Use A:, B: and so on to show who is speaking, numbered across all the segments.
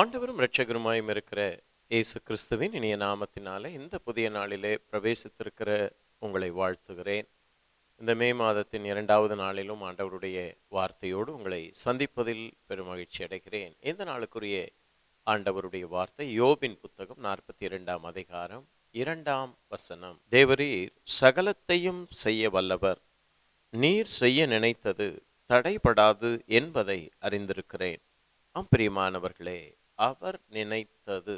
A: இரட்சகருமாயும் இருக்கிற இயேசு கிறிஸ்துவின் இனிய நாமத்தினாலே இந்த புதிய நாளிலே பிரவேசித்திருக்கிற உங்களை வாழ்த்துகிறேன். இந்த மே மாதத்தின் இரண்டாவது நாளிலும் ஆண்டவருடைய வார்த்தையோடு உங்களை சந்திப்பதில் பெருமகிழ்ச்சி அடைகிறேன். இந்த நாளுக்குரிய ஆண்டவருடைய வார்த்தை யோபின் புத்தகம் நாற்பத்தி இரண்டாம் அதிகாரம் இரண்டாம் வசனம். தேவரீர் சகலத்தையும் செய்ய வல்லவர். நீர் செய்ய நினைத்தது தடைபடாது என்பதை அறிந்திருக்கிறேன். ஆம் பிரியமானவர்களே அவர் நினைத்தது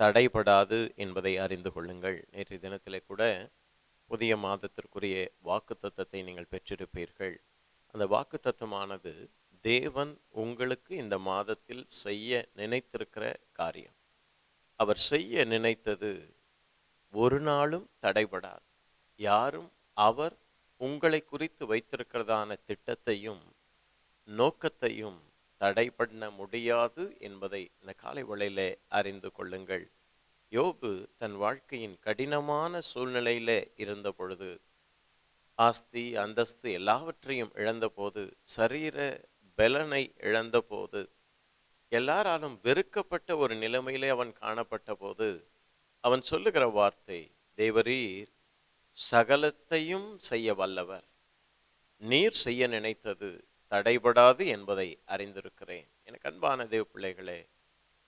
A: தடைபடாது என்பதை அறிந்து கொள்ளுங்கள். நேற்று தினத்திலே கூட புதிய மாதத்திற்குரிய வாக்குத்தத்தத்தை நீங்கள் பெற்றிருப்பீர்கள். அந்த வாக்குத்தத்தமானது தேவன் உங்களுக்கு இந்த மாதத்தில் செய்ய நினைத்திருக்கிற காரியம். அவர் செய்ய நினைத்தது ஒரு நாளும் தடைபடாது. யாரும் அவர் உங்களை குறித்து வைத்திருக்கிறதான திட்டத்தையும் நோக்கத்தையும் தடை பண்ண முடியாது என்பதை இந்த காலை வேளையிலே அறிந்து கொள்ளுங்கள். யோபு தன் வாழ்க்கையின் கடினமான சூழ்நிலையிலே இருந்த பொழுது ஆஸ்தி அந்தஸ்து எல்லாவற்றையும் இழந்தபோது சரீர பலனை இழந்தபோது எல்லாராலும் வெறுக்கப்பட்ட ஒரு நிலைமையிலே அவன் காணப்பட்ட போது அவன் சொல்லுகிற வார்த்தை தேவரீர் சகலத்தையும் செய்ய வல்லவர். நீர் செய்ய நினைத்தது தடைபடாது என்பதை அறிந்திருக்கிறேன். எனக்கு அன்பான தேவ பிள்ளைகளே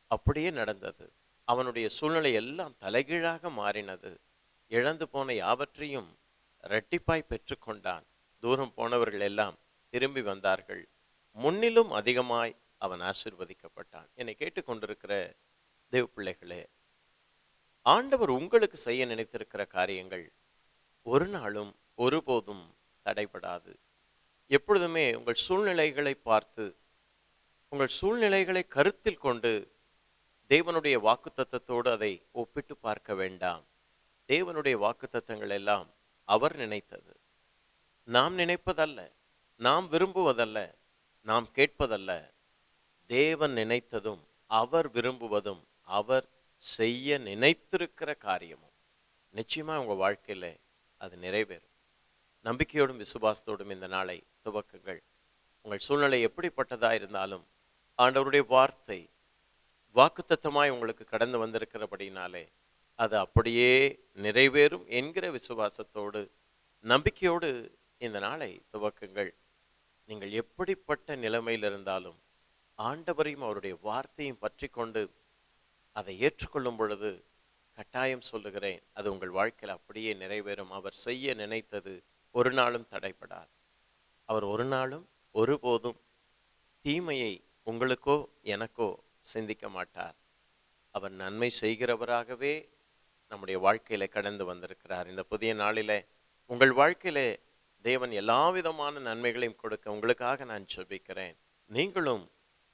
A: அப்படியே நடந்தது. அவனுடைய சூழ்நிலை எல்லாம் தலைகீழாக மாறினது. இழந்து போன யாவற்றையும் இரட்டிப்பாய் பெற்றுக்கொண்டான். தூரம் போனவர்கள் எல்லாம் திரும்பி வந்தார்கள். முன்னிலும் அதிகமாய் அவன் ஆசிர்வதிக்கப்பட்டான். என்னை கேட்டுக்கொண்டிருக்கிற தேவ பிள்ளைகளே ஆண்டவர் உங்களுக்கு செய்ய நினைத்திருக்கிற காரியங்கள் ஒரு நாளும் ஒருபோதும் தடைபடாது. எப்பொழுதுமே உங்கள் சூழ்நிலைகளை பார்த்து உங்கள் சூழ்நிலைகளை கருத்தில் கொண்டு தேவனுடைய வாக்குத்தத்தத்தோடு அதை ஒப்பிட்டு பார்க்க வேண்டாம். தேவனுடைய வாக்குத்தத்தங்கள் எல்லாம் அவர் நினைத்தது. நாம் நினைப்பதல்ல நாம் விரும்புவதல்ல நாம் கேட்பதல்ல. தேவன் நினைத்ததும் அவர் விரும்புவதும் அவர் செய்ய நினைத்திருக்கிற காரியமும் நிச்சயமா உங்க வாழ்க்கையில அது நிறைவேறும். நம்பிக்கையோடும் விசுவாசத்தோடும் இந்த நாளை துவக்குங்கள். உங்கள் சூழ்நிலை எப்படிப்பட்டதா இருந்தாலும் ஆண்டவருடைய வார்த்தை வாக்குத்தத்தமாய் உங்களுக்கு கடந்து வந்திருக்கிறபடினாலே அது அப்படியே நிறைவேறும் என்கிற விசுவாசத்தோடு நம்பிக்கையோடு இந்த நாளை துவக்குங்கள். நீங்கள் எப்படிப்பட்ட நிலைமையில் இருந்தாலும் ஆண்டவரையும் அவருடைய வார்த்தையும் பற்றி கொண்டு அதை ஏற்றுக்கொள்ளும் பொழுது கட்டாயம் சொல்லுகிறேன் அது உங்கள் வாழ்க்கையில் அப்படியே நிறைவேறும். அவர் செய்ய நினைத்தது ஒரு நாளும் தடைப்படாது அவர் ஒரு நாளும் ஒருபோதும் தீமையை உங்களுக்கோ எனக்கோ சிந்திக்க மாட்டார். அவர் நன்மை செய்கிறவராகவே நம்முடைய வாழ்க்கையில கடந்து வந்திருக்கிறார். இந்த புதிய நாளிலே உங்கள் வாழ்க்கையிலே தேவன் எல்லா விதமான நன்மைகளையும் கொடுக்க உங்களுக்காக நான் ஜெபிக்கிறேன். நீங்களும்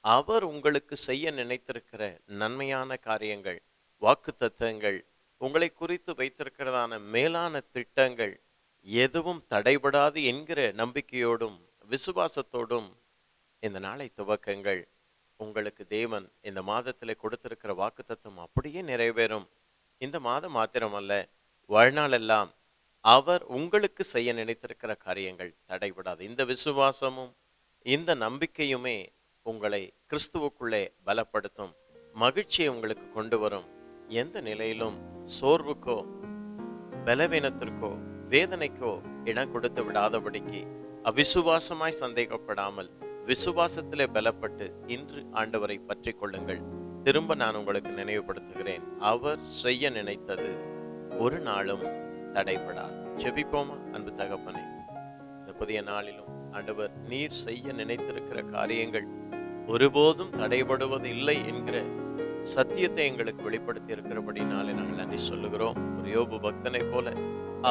A: அவர் உங்களுக்கு செய்ய நினைத்திருக்கிற நன்மையான காரியங்கள் வாக்கு தத்துவங்கள் உங்களை குறித்து வைத்திருக்கிறதான மேலான திட்டங்கள் எதுவும் தடைபடாது என்கிற நம்பிக்கையோடும் விசுவாசத்தோடும் இந்த நாளை துவக்கங்கள். உங்களுக்கு தேவன் இந்த மாதத்தில் கொடுத்திருக்கிற வாக்குத்தத்தம் அப்படியே நிறைவேறும். இந்த மாதம் மாத்திரமல்ல வாழ்நாளெல்லாம் அவர் உங்களுக்கு செய்ய நினைத்திருக்கிற காரியங்கள் தடைபடாது. இந்த விசுவாசமும் இந்த நம்பிக்கையுமே உங்களை கிறிஸ்துவுக்குள்ளே பலப்படுத்தும். மகிழ்ச்சியை உங்களுக்கு கொண்டு வரும். எந்த நிலையிலும் சோர்வுக்கோ பலவீனத்திற்கோ வேதனைக்கோ இடம் கொடுத்து விடாதபடிக்கு அவிசுவாசமாய் சந்தேகப்படாமல் விசுவாசத்திலே பலப்பட்டு இன்று ஆண்டவரை பற்றி கொள்ளுங்கள். திரும்ப நான் உங்களுக்கு நினைவுபடுத்துகிறேன். அவர் செய்ய நினைத்தது ஒரு நாளும் தடைபடாது. செபிப்போமா அன்பு தகப்பனே? இந்த புதிய நாளிலும் ஆண்டவர் நீர் செய்ய நினைத்திருக்கிற காரியங்கள் ஒருபோதும் தடைபடுவது இல்லை என்கிற சத்தியத்தை எங்களுக்கு வெளிப்படுத்தி இருக்கிறபடினாலே நாங்கள் நன்றி சொல்லுகிறோம். ஒரு யோபு பக்தனை போல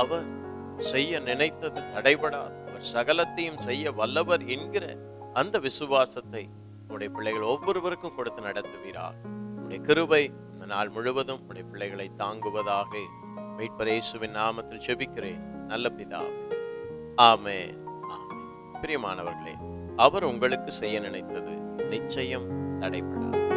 A: அவர் செய்ய நினைத்தது தடைபடாது. அவர் சகலத்தையும் செய்ய வல்லவர் என்கிற அந்த விசுவாசத்தை உடைய பிள்ளைகள் ஒவ்வொருவருக்கும் கொடுத்து நடத்துவீரார் உடைய கிருபை இந்த நாள் முழுவதும் உடைய பிள்ளைகளை தாங்குவதாக மீட்பரேசுவின் நாமத்தில் செபிக்கிறேன். நல்ல பிதாவே. ஆமே ஆமே பிரியமானவர்களே அவர் உங்களுக்கு செய்ய நினைத்தது நிச்சயம் தடைபடாது.